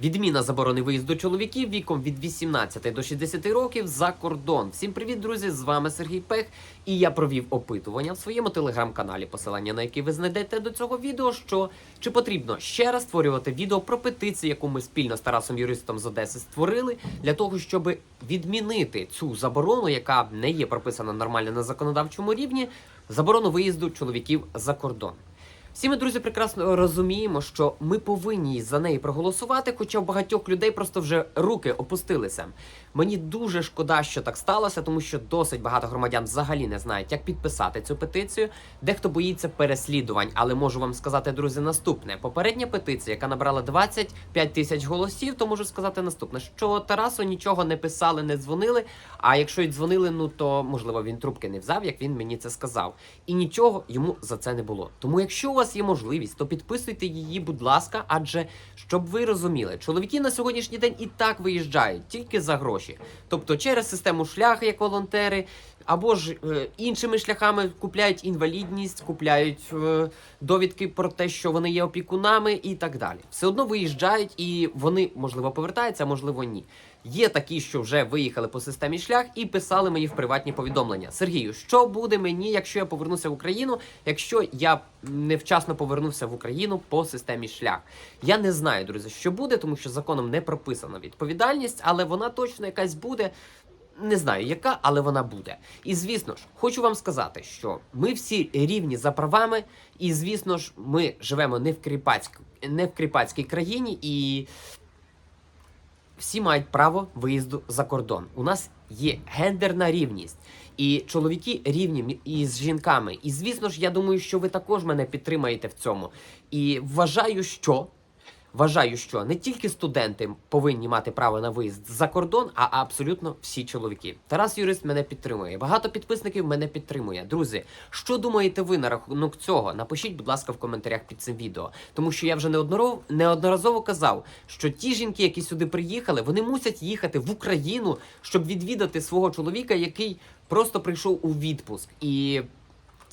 Відміна заборони виїзду чоловіків віком від 18 до 60 років за кордон. Всім привіт, друзі! З вами Сергій Пех. І я провів опитування в своєму телеграм-каналі, посилання на який ви знайдете до цього відео. Що чи потрібно ще раз створювати відео про петицію, яку ми спільно з Тарасом Юристом з Одеси створили, для того, щоб відмінити цю заборону, яка не є прописана нормально на законодавчому рівні, заборону виїзду чоловіків за кордон. Всі ми, друзі, прекрасно розуміємо, що ми повинні за неї проголосувати, хоча в багатьох людей просто вже руки опустилися. Мені дуже шкода, що так сталося, тому що досить багато громадян взагалі не знають, як підписати цю петицію. Дехто боїться переслідувань, але можу вам сказати, друзі, наступне. Попередня петиція, яка набрала 25 тисяч голосів, то можу сказати наступне: що Тарасу нічого не писали, не дзвонили. А якщо й дзвонили, ну то можливо він трубки не взяв, як він мені це сказав. І нічого йому за це не було. Тому, якщо у вас є можливість, то підписуйте її, будь ласка, адже щоб ви розуміли, чоловіки на сьогоднішній день і так виїжджають тільки за гроші, тобто через систему шлях, як волонтери. Або ж е, іншими шляхами купляють інвалідність, купляють е, довідки про те, що вони є опікунами, і так далі. Все одно виїжджають, і вони можливо повертаються, а можливо ні. Є такі, що вже виїхали по системі шлях і писали мені в приватні повідомлення. Сергію, що буде мені, якщо я повернуся в Україну, якщо я невчасно повернувся в Україну по системі шлях? Я не знаю, друзі, що буде, тому що законом не прописана відповідальність, але вона точно якась буде. Не знаю, яка, але вона буде. І звісно ж, хочу вам сказати, що ми всі рівні за правами, і звісно ж, ми живемо не в кріпацьк... не в кріпацькій країні, і всі мають право виїзду за кордон. У нас є гендерна рівність, і чоловіки рівні із жінками. І звісно ж, я думаю, що ви також мене підтримаєте в цьому. І вважаю, що. Вважаю, що не тільки студенти повинні мати право на виїзд за кордон, а абсолютно всі чоловіки. Тарас Юрист мене підтримує. Багато підписників мене підтримує. Друзі, що думаєте ви на рахунок цього? Напишіть, будь ласка, в коментарях під цим відео. Тому що я вже неодноразово, казав, що ті жінки, які сюди приїхали, вони мусять їхати в Україну, щоб відвідати свого чоловіка, який просто прийшов у відпуск і.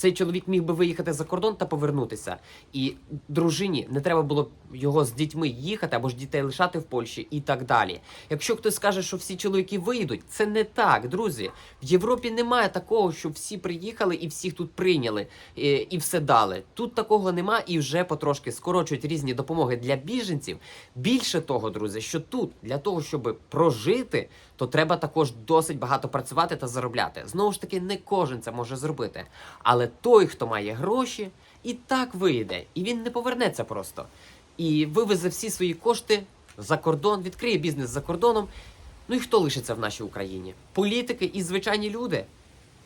Цей чоловік міг би виїхати за кордон та повернутися. І дружині не треба було його з дітьми їхати або ж дітей лишати в Польщі і так далі. Якщо хтось скаже, що всі чоловіки виїдуть, це не так, друзі. В Європі немає такого, що всі приїхали і всіх тут прийняли і, і все дали. Тут такого нема і вже потрошки скорочують різні допомоги для біженців. Більше того, друзі, що тут для того, щоб прожити, то треба також досить багато працювати та заробляти. Знову ж таки, не кожен це може зробити. Але той, хто має гроші, і так вийде, і він не повернеться просто. І вивезе всі свої кошти за кордон, відкриє бізнес за кордоном. Ну і хто лишиться в нашій Україні? Політики і звичайні люди.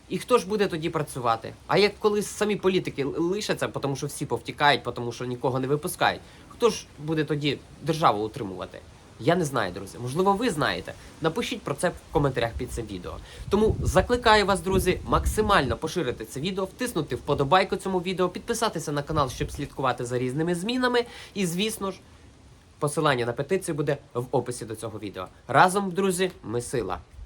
І хто ж буде тоді працювати? А як коли самі політики лишаться, тому що всі повтікають, тому що нікого не випускають, хто ж буде тоді державу утримувати? Я не знаю, друзі. Можливо, ви знаєте. Напишіть про це в коментарях під цим відео. Тому закликаю вас, друзі, максимально поширити це відео, втиснути вподобайку цьому відео, підписатися на канал, щоб слідкувати за різними змінами. І, звісно ж, посилання на петицію буде в описі до цього відео. Разом, друзі, ми сила.